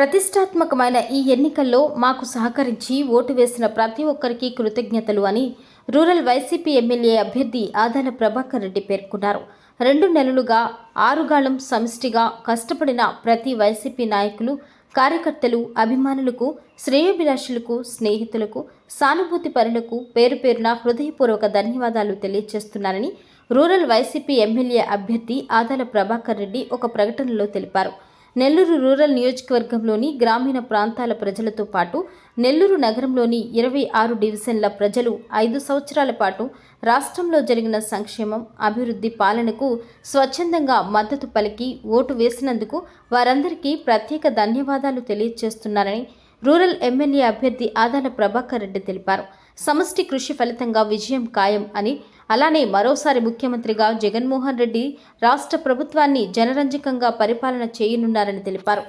ప్రతిష్టాత్మకమైన ఈ ఎన్నికల్లో మాకు సహకరించి ఓటు వేసిన ప్రతి ఒక్కరికి కృతజ్ఞతలు అని రూరల్ వైసీపీ ఎమ్మెల్యే అభ్యర్థి ఆదాల ప్రభాకర్ రెడ్డి పేర్కొన్నారు. రెండు నెలలుగా ఆరుగాళం సమిష్టిగా కష్టపడిన ప్రతి వైసీపీ నాయకులు కార్యకర్తలు అభిమానులకు శ్రేయోభిలాషులకు స్నేహితులకు సానుభూతి పరులకు పేరు పేరున హృదయపూర్వక ధన్యవాదాలు తెలియజేస్తున్నారని రూరల్ వైసీపీ ఎమ్మెల్యే అభ్యర్థి ఆదాల ప్రభాకర్ రెడ్డి ఒక ప్రకటనలో తెలిపారు. నెల్లూరు రూరల్ నియోజకవర్గంలోని గ్రామీణ ప్రాంతాల ప్రజలతో పాటు నెల్లూరు నగరంలోని ఇరవై ఆరు డివిజన్ల ప్రజలు ఐదు సంవత్సరాల పాటు రాష్ట్రంలో జరిగిన సంక్షేమం అభివృద్ధి పాలనకు స్వచ్ఛందంగా మద్దతు పలికి ఓటు వేసినందుకు వారందరికీ ప్రత్యేక ధన్యవాదాలు తెలియజేస్తున్నారని రూరల్ ఎమ్మెల్యే అభ్యర్థి ఆదాల ప్రభాకర్ రెడ్డి తెలిపారు. సమష్టి కృషి ఫలితంగా విజయం ఖాయం అని అలానే మరోసారి ముఖ్యమంత్రిగా జగన్మోహన్ రెడ్డి రాష్ట్ర ప్రభుత్వాన్ని జనరంజకంగా పరిపాలన చేయనున్నారని తెలిపారు.